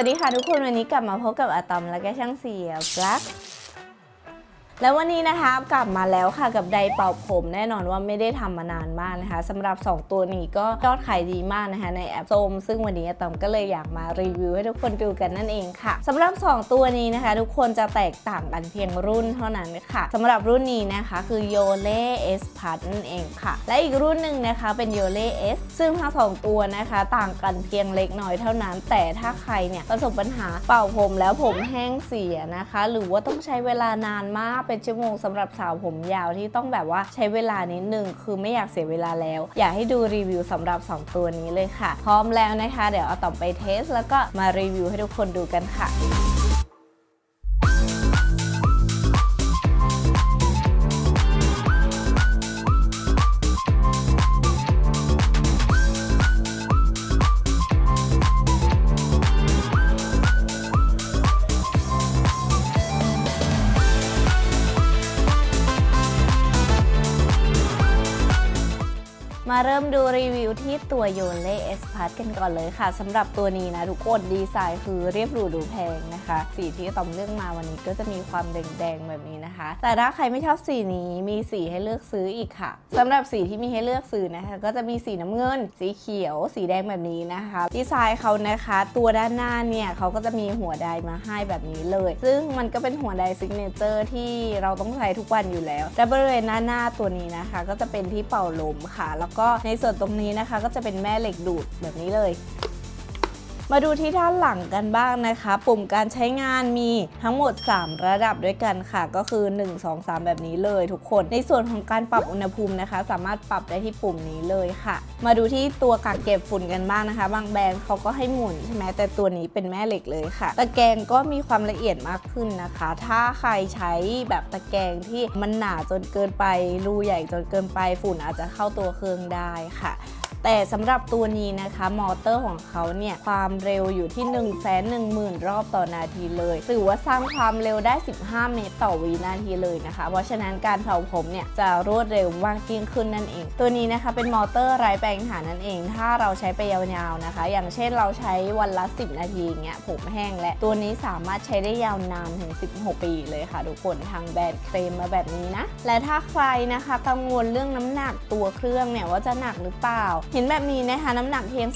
สวัสดีค่ะทุกคนวันนี้กลับมาพบกับอะตอมและก็ช่างเสียบลัก แล้ววันนี้นะคะกลับมาแล้วค่ะกับไดเป่าผมแน่นอนว่าไม่ได้ทำมานานมากนะคะสำหรับ 2 ตัวนี้ก็ยอดขายดีมากนะคะในแอปส้มซึ่งวันนี้ตอมก็เลยอยากมารีวิวให้ทุกคนดูกันนั่นเองค่ะสำหรับ 2 ตัวนี้นะคะ ทุกคนจะแตกต่างกันเพียงรุ่นเท่านั้นค่ะสำหรับรุ่นนี้นะคะคือโยเล่ S p a s นั่นเองค่ะ และอีกรุ่นหนึ่งนะคะเป็นโยเล่ S ซึ่งทั้งสองตัวนะคะต่างกันเพียงเล็กน้อยเท่านั้น แต่ถ้าใครเนี่ยประสบปัญหาเป่าผมแล้วผมแห้งเสียนะคะ หรือว่าต้องใช้เวลานานมากเป็นชั่วโมงสำหรับสาวผมยาวที่ต้องแบบว่าใช้เวลานิดนึงคือไม่อยากเสียเวลาแล้ว อยากให้ดูรีวิวสำหรับ 2 ตัวนี้เลยค่ะ พร้อมแล้วนะคะ เดี๋ยวเอาต่อไปเทส แล้วก็มารีวิวให้ทุกคนดูกันค่ะ มาเริ่มดูรีวิวที่ตัวโยเล่เอสพาร์กันก่อนเลยค่ะสำหรับตัวนี้นะ ทุกคนดีไซน์คือเรียบหรูดูแพงนะคะ สีที่ตอมเลือกมาวันนี้ก็จะมีความแดงๆแบบนี้นะคะ แต่ถ้าใครไม่ชอบสีนี้มีสีให้เลือกซื้ออีกค่ะสำหรับสีที่มีให้เลือกซื้อนะคะ ก็จะมีสีน้ำเงิน สีเขียว สีแดงแบบนี้นะคะ ดีไซน์เขานะคะ ตัวด้านหน้าเนี่ยเขาก็จะมีหัวไดมาให้แบบนี้เลย ซึ่งมันก็เป็นหัวไดซิกเนเจอร์ที่เราต้องใช้ทุกวันอยู่แล้วและบริเวณหน้าหน้าตัวนี้นะคะ ก็จะเป็นที่เป่าลมค่ะ แล้วก็ในส่วนตรงนี้นะคะ ก็จะเป็นแม่เหล็กดูดแบบนี้เลย มาดูที่ด้านหลังกันบ้างนะคะ ปุ่มการใช้งานมีทั้งหมด 3 ระดับด้วยกันค่ะ ก็คือ 1 2 3 แบบนี้เลยทุกคน ในส่วนของการปรับอุณหภูมินะคะ สามารถปรับได้ที่ปุ่มนี้เลยค่ะ มาดูที่ตัวกักเก็บฝุ่นกันบ้างนะคะ บางแบรนด์เขาก็ให้หมุนใช่ไหมแต่ตัวนี้เป็นแม่เหล็กเลยค่ะ ตะแกรงก็มีความละเอียดมากขึ้นนะคะ ถ้าใครใช้แบบตะแกรงที่มันหนาจนเกินไปรูใหญ่จนเกินไปฝุ่นอาจจะเข้าตัวเครื่องได้ค่ะ แต่สำหรับตัวนี้นะคะ มอเตอร์ของเขาเนี่ย ความเร็วอยู่ที่ 1 1 0 0 0 0 รอบต่อนาทีเลยถือว่าสร้างความเร็วได้ 15 เมตรต่อวินาทีเลยนะคะ เพราะฉะนั้นการเผาผมเนี่ย จะรวดเร็วมากยิ่งขึ้นนั่นเอง ตัวนี้นะคะเป็นมอเตอร์ไร้แปลงถ่านนั่นเอง ถ้าเราใช้ไปยาวๆนะคะ อย่างเช่นเราใช้วันละ 10 นาทีเงี้ยผมแห้งและตัวนี้สามารถใช้ได้ยาวนานถึง 16 ปีเลยค่ะทุกคนทางแบรนด์เคลมมาแบบนี้นะและถ้าใครนะคะกังวลเรื่องน้ำหนักตัวเครื่องเนี่ยว่าจะหนักหรือเปล่าเห็นแบบนี้นะคะน้ำหนักเพียง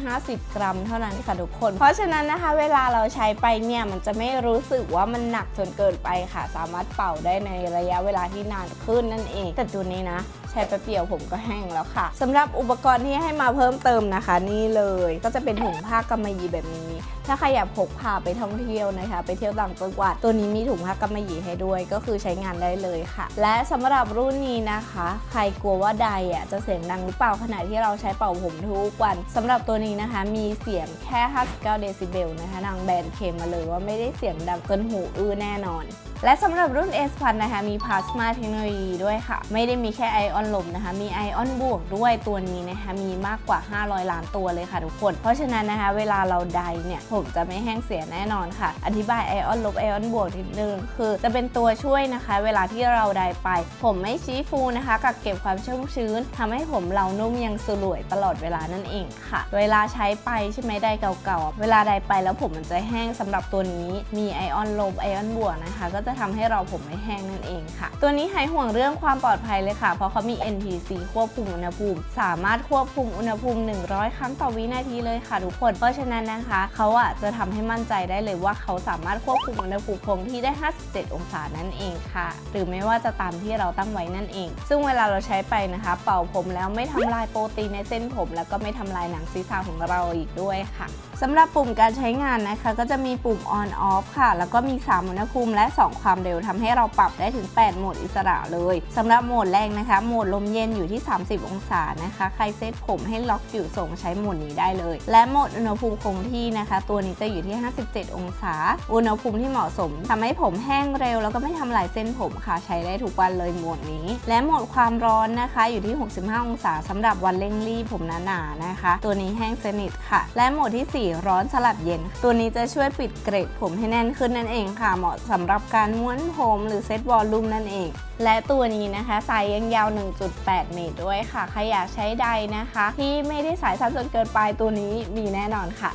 350 กรัม เท่านั้นค่ะทุกคน เพราะฉะนั้นนะคะ เวลาเราใช้ไปเนี่ยมันจะไม่รู้สึกว่ามันหนักจนเกินไปค่ะ สามารถเป่าได้ในระยะเวลาที่นานขึ้นนั่นเอง แต่ตัวนี้นะใช้แป๊บเดียวผมก็แห้งแล้วค่ะสำหรับอุปกรณ์ที่ให้มาเพิ่มเติมนะคะ นี่เลย ก็จะเป็นถุงผ้ากำมะหยี่แบบนี้ถ้าใครอยากพกพาไปท่องเที่ยวนะคะ ไปเที่ยวต่างจังหวัด ตัวนี้มีถุงผ้ากำมะหยี่ให้ด้วย ก็คือใช้งานได้เลยค่ะ และสำหรับรุ่นนี้นะคะ ใครกลัวว่าไดอะจะเสียงดังหรือเปล่าขณะที่เราใช้เป่าผมทุกวันสำหรับตัวนี้นะคะ มีเสียงแค่ 59 เดซิเบลนะคะทางแบรนด์เคมมาเลยว่าไม่ได้เสียงดังเกินหูอื้อแน่นอนและสำหรับรุ่น S พันนะคะ มีพลาสมาเทคโนโลยีด้วยค่ะ ไม่ได้มีแค่ไอออนลมนะคะ มีไอออนบวกด้วยตัวนี้นะคะ มีมากกว่า 500 ล้านตัวเลยค่ะทุกคน เพราะฉะนั้นนะคะ เวลาเราไดเนี่ยผมจะไม่แห้งเสียแน่นอนค่ะ อธิบายไอออนลบไอออนบวกนิดนึง คือจะเป็นตัวช่วยนะคะ เวลาที่เราไดไป ผมไม่ชี้ฟูนะคะกักเก็บความชุ่มชื้นทำให้ผมเรานุ่มยังสลวยตลอดเวลานั่นเองค่ะ เวลาใช้ไปใช่ไหมไดเก่าๆ เวลาไดไปแล้วผมมันจะแห้งสำหรับตัวนี้มีไอออนลบไอออนบวกนะคะ ก็จะทำให้เราผมไม่แห้งนั่นเองค่ะ ตัวนี้หายห่วงเรื่องความปลอดภัยเลยค่ะ เพราะเขามี NTC ควบคุมอุณหภูมิ สามารถควบคุมอุณหภูมิ 100 ครั้งต่อวินาทีเลยค่ะทุกคน เพราะฉะนั้นนะคะเขาอะอะจะทำให้มั่นใจได้เลยว่าเขาสามารถควบคุมอุณหภูมิคงที่ได้ 57 องศานั่นเองค่ะ หรือไม่ว่าจะตามที่เราตั้งไว้นั่นเอง ซึ่งเวลาเราใช้ไปนะคะ เป่าผมแล้วไม่ทำลายโปรตีนในเส้นผม แล้วก็ไม่ทำลายหนังศีรษะของเราอีกด้วยค่ะสำหรับปุ่มการใช้งานนะคะ ก็จะมีปุ่ม on off ค่ะ แล้วก็มี 3 อุณหภูมิและ 2 ความเร็วทำให้เราปรับได้ถึง 8 โหมดอิสระเลยสำหรับโหมดแรกนะคะ โหมดลมเย็นอยู่ที่ 30 องศานะคะ ใครเซตผมให้ล็อกอยู่ส่งใช้โหมดนี้ได้เลย และโหมดอุณหภูมิคงที่นะคะตัววนี้จะอยู่ที่ 57 องศา อุณหภูมิที่เหมาะสมทำให้ผมแห้งเร็ว แล้วก็ไม่ทำลายเส้นผมค่ะ ใช้ได้ทุกวันเลยหมดนี้ และโหมดความร้อนนะคะ อยู่ที่ 65 องศาสำหรับวันเร่งรีบผมหนาๆนะคะ ตัวนี้แห้งสนิทค่ะ และโหมดที่ 4 ร้อนสลับเย็น ตัวนี้จะช่วยปิดเกรดผมให้แน่นขึ้นนั่นเองค่ะ เหมาะสำหรับการม้วนผมหรือเซตวอลลุ่มนั่นเอง และตัวนี้นะคะสายยังยาว 1.8 เมตรด้วยค่ะ ใครอยากใช้ใดนะคะ ที่ไม่ได้สายสั้นจนเกินไปตัวนี้มีแน่นอนค่ะ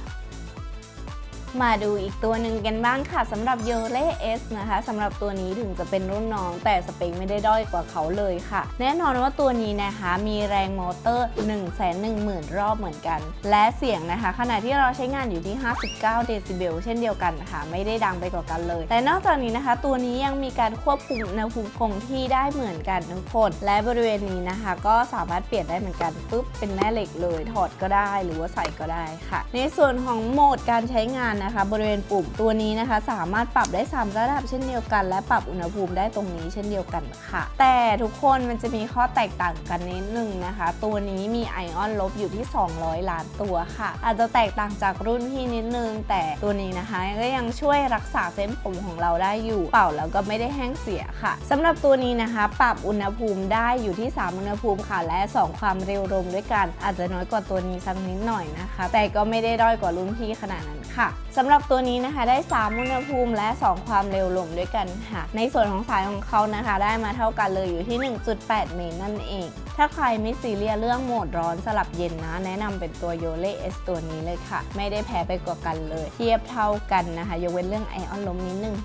มาดูอีกตัวหนึ่งกันบ้างค่ะสำหรับโยเล่เอสนะคะสำหรับตัวนี้ถึงจะเป็นรุ่นน้อง แต่สเปคไม่ได้ด้อยกว่าเขาเลยค่ะ แน่นอนว่าตัวนี้นะคะมีแรงมอเตอร์ 1 1 0 0 0 0 รอบเหมือนกัน และเสียงนะคะ ขณะที่เราใช้งานอยู่ที่ 59 เดซิเบลเช่นเดียวกันค่ะ ไม่ได้ดังไปกว่ากันเลย แต่นอกจากนี้นะคะ ตัวนี้ยังมีการควบคุมอุณหภูมิคงที่ได้เหมือนกันทุกคน และบริเวณนี้นะคะ ก็สามารถเปลี่ยนได้เหมือนกันปุ๊บเป็นแม่เหล็กเลยถอดก็ได้หรือว่าใส่ก็ได้ค่ะ ในส่วนของโหมดการใช้งานนะคะ บริเวณปุ่มตัวนี้นะคะ สามารถปรับได้ 3 ระดับเช่นเดียวกัน และปรับอุณหภูมิได้ตรงนี้เช่นเดียวกันค่ะ แต่ทุกคนมันจะมีข้อแตกต่างกันนิดนึงนะคะ ตัวนี้มีไอออนลบอยู่ที่ 200 ล้านตัวค่ะ อาจจะแตกต่างจากรุ่นพี่นิดนึง แต่ตัวนี้นะคะก็ยังช่วยรักษาเส้นผมของเราได้อยู่ เป่าแล้วก็ไม่ได้แห้งเสียค่ะสำหรับตัวนี้นะคะ ปรับอุณหภูมิได้อยู่ที่ 3 อุณหภูมิค่ะ และ 2 ความเร็วลมด้วยกัน อาจจะน้อยกว่าตัวนี้สักนิดหน่อยนะคะ แต่ก็ไม่ได้ด้อยกว่ารุ่นพี่ขนาดนั้น ค่ะสำหรับตัวนี้นะคะได้ 3 อุณหภูมิและ 2 ความเร็วลมด้วยกันค่ะ ในส่วนของสายของเขานะคะ ได้มาเท่ากันเลยอยู่ที่ 1.8 เมตรนั่นเอง ถ้าใครไม่ซีเรียสเรื่องโหมดร้อนสลับเย็นนะ แนะนำเป็นตัวโยเล่เอสตัวนี้เลยค่ะ ไม่ได้แพ้ไปกว่ากันเลย เทียบเท่ากันนะคะ ยกเว้นเรื่องไอออนลมนิดนึง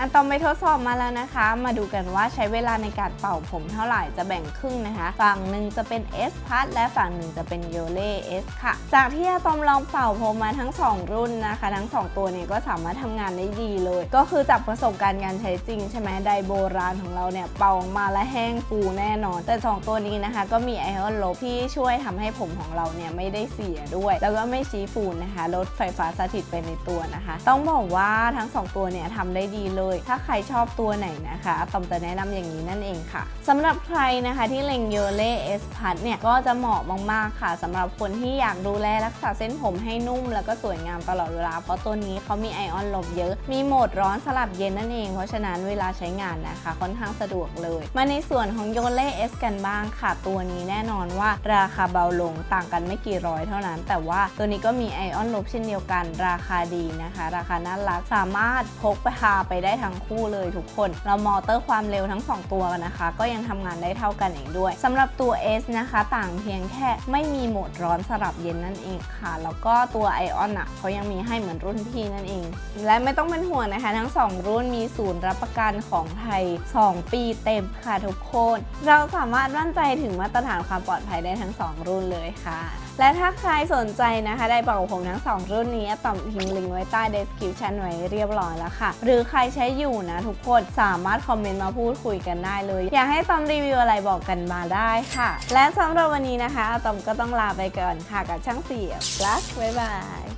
อันตอมไปทดสอบมาแล้วนะคะ มาดูกันว่าใช้เวลาในการเป่าผมเท่าไหร่จะแบ่งครึ่งนะคะ ฝั่งหนึ่งจะเป็น S พัดและฝั่งหนึ่งจะเป็นโยเล่ S ค่ะ จากที่อะตอมลองเป่าผมมาทั้ง 2 รุ่นนะคะ ทั้ง 2 ตัวเนี่ยก็สามารถทำงานได้ดีเลย ก็คือจากประสบการณ์การใช้จริงใช่ไหมไดโบราณของเราเนี่ยเป่ามาและแห้งฟูแน่นอน แต่ 2 ตัวนี้นะคะ ก็มีไอออนลบที่ช่วยทำให้ผมของเราเนี่ยไม่ได้เสียด้วย แล้วก็ไม่ชี้ฟูนะคะลดไฟฟ้าสถิตไปในตัวนะคะ ต้องบอกว่าทั้ง 2 ตัวเนี่ยทำได้ดีเลยถ้าใครชอบตัวไหนนะคะตอมจะแนะนำอย่างนี้นั่นเองค่ะสำหรับใครนะคะที่เล็งโยเล่เอสพัทเนี่ยก็จะเหมาะมากๆค่ะสำหรับคนที่อยากดูแลรักษาเส้นผมให้นุ่ม แล้วก็สวยงามตลอดเวลา เพราะตัวนี้เขามีไอออนลบเยอะ มีโหมดร้อนสลับเย็นนั่นเอง เพราะฉะนั้นเวลาใช้งานนะคะ ค่อนข้างสะดวกเลย มาในส่วนของโยเล่เอสกันบ้างค่ะ ตัวนี้แน่นอนว่าราคาเบาลงต่างกันไม่กี่ร้อยเท่านั้น แต่ว่าตัวนี้ก็มีไอออนลบเช่นเดียวกันราคาดีนะคะ ราคาน่ารักสามารถพกไปพาไปได้ทั้งคู่เลยทุกคน เรามอเตอร์ความเร็วทั้ง 2 ตัวนะคะ ก็ยังทำงานได้เท่ากันเองด้วยสำหรับตัว S นะคะ ต่างเพียงแค่ไม่มีโหมดร้อนสลับเย็นนั่นเองค่ะ แล้วก็ตัวไอออนอะเขายังมีให้เหมือนรุ่นพี่นั่นเอง และไม่ต้องเป็นห่วงนะคะ ทั้ง 2 รุ่นมีศูนย์รับประกันของไทย 2 ปีเต็มค่ะทุกคน เราสามารถมั่นใจถึงมาตรฐานความปลอดภัยได้ทั้ง 2 รุ่นเลยค่ะ และถ้าใครสนใจนะคะได้เป่าผมทั้ง 2 รุ่นนี้ต่อมทิ้งลิงก์ไว้ใต้ description ไว้เรียบร้อยแล้วค่ะ หรือใครใช้อยู่นะทุกคนสามารถคอมเมนต์มาพูดคุยกันได้เลย อยากให้ตอมรีวิวอะไรบอกกันมาได้ค่ะ และสำหรับวันนี้นะคะอะตอมก็ต้องลาไปก่อนค่ะกับช่างเสียบลัสบ๊ายบาย